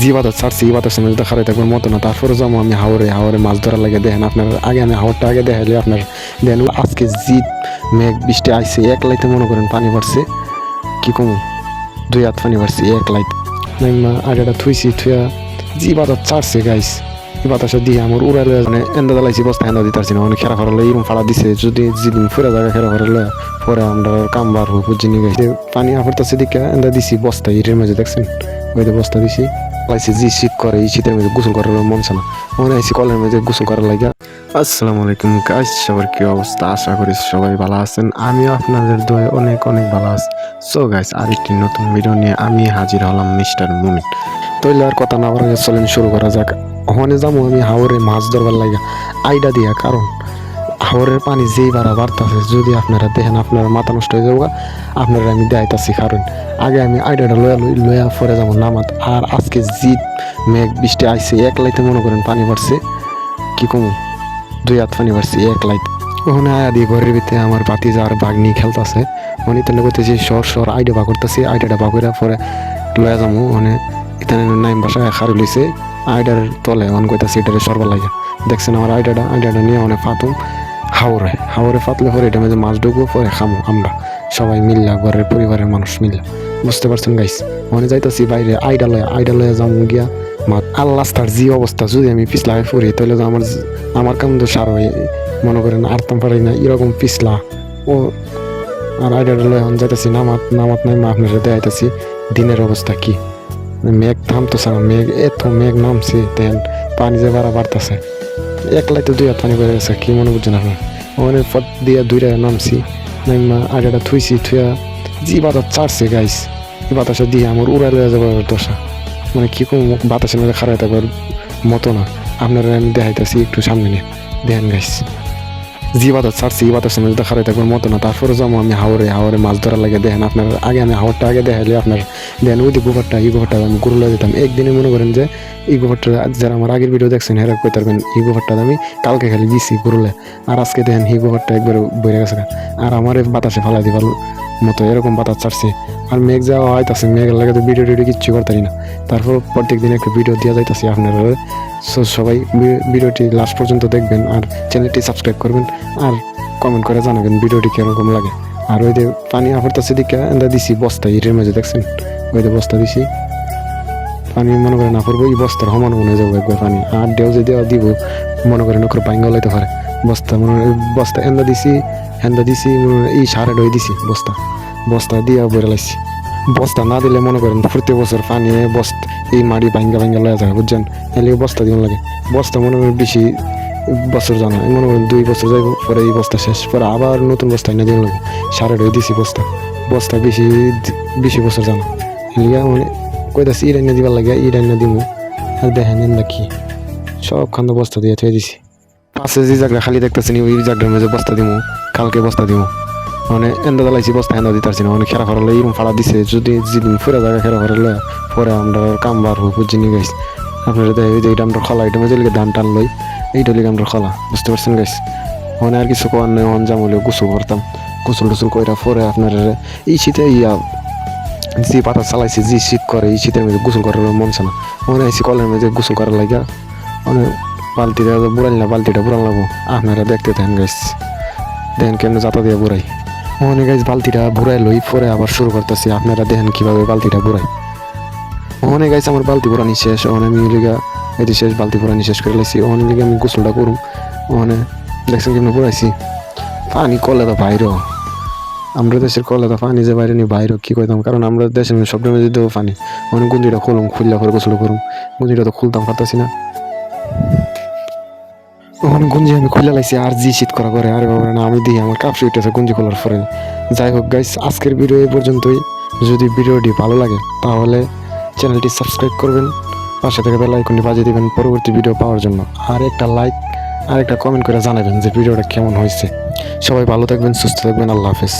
জি বাতাস ছাড়ছি এই বাতাসের মধ্যে খারাই থাকবার মতো না। তারপরে যাব আমি হাওরে হাওরে মাছ ধরা লাগে। দেখেন আপনার আগে আমি হাওরটা আগে দেখাইলে আপনার দেন, আজকে জিত মেঘ, বৃষ্টি আইছে, এক লাইতে মনে করেন পানি বাড়ছে। কি কমু? দুই হাত পানি বাড়ছে, এক লাইট না আগেটা থুইছি থুয়া জি বাতাস ছাড়ছে গাইস বাতাসে দিয়ে আমার উড়ালে মানে এন্দা দালাইছি বস্তা এন্দা দিতে না মানে খেরা ফেরালে এরকম ফাড়া দিছে। যদি যেদিন ফুরে জায়গা খেরা ফেরালে পরে আমরা কাম বার হোক বুঝিনি গাইছে পানি আফরতাছে দিকে, এন্দা দিছি, বস্তা, ইটের মাঝে, দেখছেন? ওই বস্তা দিছি। লাইছি জি শীত করে, এই শীতের মধ্যে গোসল করার মন না। মনে আইসি কলের মধ্যে গোসল করার লাগে আসসালামু আলাইকুম গাইস সবার কি অবস্থা? আশা করি সবাই ভালো আছেন। আমিও আপনাদের দোয়ায় অনেক অনেক ভালো আছি। সো গাইস আরেকটি নতুন ভিডিও নিয়ে আমি হাজির হলাম মিস্টার মুমিন তৈলে আর কথা না বলা চলেন, শুরু করা যাক। ওখানে যাব আমি হাওরে মাছ ধরবার লাগে আইডা দিয়া, কারণ হাওরের পানি যেই বাড়া বাড়তাছে, যদি আপনারা দেখেন আপনারা মাথা নষ্ট হয়ে যাব আপনারা আমি দেখাইতাছি কারণ। আগে আমি আইডিয়াটা লয়া লই, লয়া পরে যাব নামাত। আর আজকে জিত মেঘ বৃষ্টি আইছে, এক লাইতে মনে করেন পানি বাড়ছে। কি কমু? দুই হাত পানি বাড়ছে, এক লাইট ওখানে আয়া দিয়ে ঘরের ভিতরে আমার বাতি যাওয়ার বাঘ নিয়ে খেলতেছে। উনি তাহলে করতেছি সর সর আইডিয়া বা করতেছি। আইডিয়াটা বা করে পরে লয়া যাব ওখানে এখানে নাইম বাসায় খারে লইছে। আইডার তলে অন কইতাছি, এটারে সরবার লাগে দেখছেন আমার আইডিয়াটা আইডিয়াটা নিয়ে অনেক ফাতুম। হাওরে হাওরে ফাতলে পরে এটা মাঝে মাছ ঢুকবো, পরে খামো আমরা। সবাই মিললা, ঘরের পরিবারের মানুষ মিললা। বুঝতে পারছেন গাইস মনে যাইতাছি বাইরে আইডা লয়া আইডা লয়া যাব গিয়া। মা, আল্লাহ তার যে অবস্থা, যদি আমি পিছলায় পড়ি, তাহলে তো আমার আমার কাম তো সার হয়ে, মনে করেন আরতাম পারি না, এরকম পিছলা। ও, আর লয়া আমি যাইতাছি, নামাত নামাত নাই, মা আপনার সাথে দেখাইতাছি দিনের অবস্থা কি? মেঘ থামতেছে না মেঘ, এত মেঘ নামছে তেন পানি যে বাড়া বাড়তেছে। একলাই তো দুই হাত পানি করে গেছে, কি মনে বুঝছেন না ওখানে পথ দিয়ে দুইটা নামছি, নাইমা আগেটা থুইছি থুয়া যে বাতাস চাড়ছে গাইস এই বাতাসে দিয়ে আমার উড়াই উড়ালে যাবে দশা। মানে কি কোনো বাতাসের মধ্যে খারাপ থাকবার মতো না। আপনারা আমি দেখাইতেছি একটু সামনে নিয়ে। দেখেন গাইস জি বাতাস ছাড়ছি এই বাতাসের মধ্যে খারাপ থাকবার মতো না। তারপরে যাব আমি হাওরে হাওরে মাছ ধরা লাগে। দেখেন আপনার আগে আমি হাওরটা আগে দেখাইলে আপনার, দেন ওই যে গোবরটা, এই গোবরটা আমি গুরুলা দিতাম। একদিনে মনে করেন যে এই গোবরটা যারা আমার আগের ভিডিও দেখছেন, হেরা কই পারবেন এই গোবরটা আমি কালকে খালি দিছি গুরুলে আর আজকে দেখেন এই গোবরটা একবার বইরে গেছে আর আমার বাতাসে ফালাই দিবার মতো এরকম বাতাস ছাড়ছে। আর মেঘ যাওয়া হয়তাছে, মেঘের লাগে তো ভিডিও টিডিও কিচ্ছু করতারি না। তারপর প্রত্যেক দিন একটা ভিডিও দেওয়া যাইতাছে আপনারা। সো সবাই ভিডিওটি লাস্ট পর্যন্ত দেখবেন আর চ্যানেলটি সাবস্ক্রাইব করবেন আর কমেন্ট করে জানাবেন ভিডিওটি কীরকম লাগে। আর ওই যে পানি আফরতাছে দিকে, এন্দা দিছি বস্তা, ইটের মাঝে দেখছেন? ওই যে বস্তা দিছি। পানি মনে করেন পড়ব, এই বস্তার সমান মনে যাব একবার পানি। আর দেও যে দেওয়া দিব, মনে করেন ওখানে পাইঙ্গ লাইতে পারে। বস্তা মনে বস্তা এন্দা দিছি হেন্দা দিছি এই সারে ডই দিছি বস্তা। বস্তা দিয়া লাইছি। বস্তা না দিলে মনে করেন প্রতি বছর পানি বস্তা, এই মাড়ি ভাঙ্গা ভাঙ্গা লয়া যায় বুঝছেন? এলে বস্তা দিব লাগে। বস্তা মনে করেন বেশি বছর জানা মনে করেন দুই বছর যাইব, পরে এই বস্তা শেষ, পরে আবার নতুন বস্তা এনে দিন লাগবে সারে ডই দিছি বস্তা। বস্তা বেশি বেশি বছর জানা লিয়া মানে কইতাছি, ইট এনে দিবার লাগে, ইট এনে দিব আর দেখেন এন্দা কি। সব খান্দ বস্তা দিয়ে থুয়ে দিছি। পাশে যে জায়গা খালি দেখতেছি ওই জায়গার মধ্যে বস্তা দিব কালকে বস্তা দিব মানে এন্দা দালাইছি বস্তা, এন্দা দিতে পারছি না মানে খেরা ফেরালে এরকম ফাড়া দিছে, যদি যেদিন ফুরে জায়গা খেরা ফেরালে পরে আমরা কাম বার হোক বুঝিনি গাইস আপনারা দেখে যে এটা আমরা খলা এটা মধ্যে ধান টান লই, এইটা লিখে আমরা খলা, বুঝতে পারছেন গাইস মানে আর কিছু কোয়ার নেই, অন জামলে গোসল করতাম, গোসল টোসল কইরা পরে আপনার এই শীতে ইয়া, যে পাতা চালাইছে, যে শীত করে, এই শীতের মধ্যে গোসল করার মন না। মনে আইসি কলের মধ্যে গোসল করার লাগে মানে বালতিটা বুড়াল না বালতিটা বুড়াল লাগবো, আপনারা দেখতে থাকেন গাইস দেখেন কেমন জাতা দিয়ে বুড়াই। মনে গাইস বালতিটা বুড়াই লই পরে আবার শুরু করতেছি। আপনারা দেখেন কীভাবে বালতিটা বুড়াই ওখানে গাইস আমার বালতি পুরানি শেষ ওখানে আমি লিগা এটি শেষ বালতি পুরানি শেষ করে লাইছি ওখানে লিগে আমি গোসলটা করুম ওখানে দেখছেন কেমন পুরাইছি পানি কলে তো বাইরও আমরা দেশের কলে তো পানি যে বাইরে নি, বাইরে কি কইতাম? কারণ আমরা দেশের সব মধ্যে দেবো পানি ওখানে গুঞ্জিটা খুলুম খুললা করে গোসল করুম। গুঞ্জিটা তো খুলতাম, পারতাছি না। ওখানে গুঞ্জি আমি খুলে লাইছি, আর জি শীত করা করে, আরে বাবা না, আমি দিই, আমার কাপড় উঠেছে গুঞ্জি খোলার পরে। যাই হোক গাইস আজকের ভিডিও এই পর্যন্তই। যদি ভিডিওটি ভালো লাগে, তাহলে চ্যানেলটি সাবস্ক্রাইব করবেন, পাশে থেকে বেল আইকনটি বাজিয়ে দেবেন পরবর্তী ভিডিও পাওয়ার জন্য। আর একটা লাইক আর একটা কমেন্ট করে জানাবেন যে ভিডিওটা কেমন হয়েছে। সবাই ভালো থাকবেন, সুস্থ থাকবেন, আল্লাহ হাফেজ।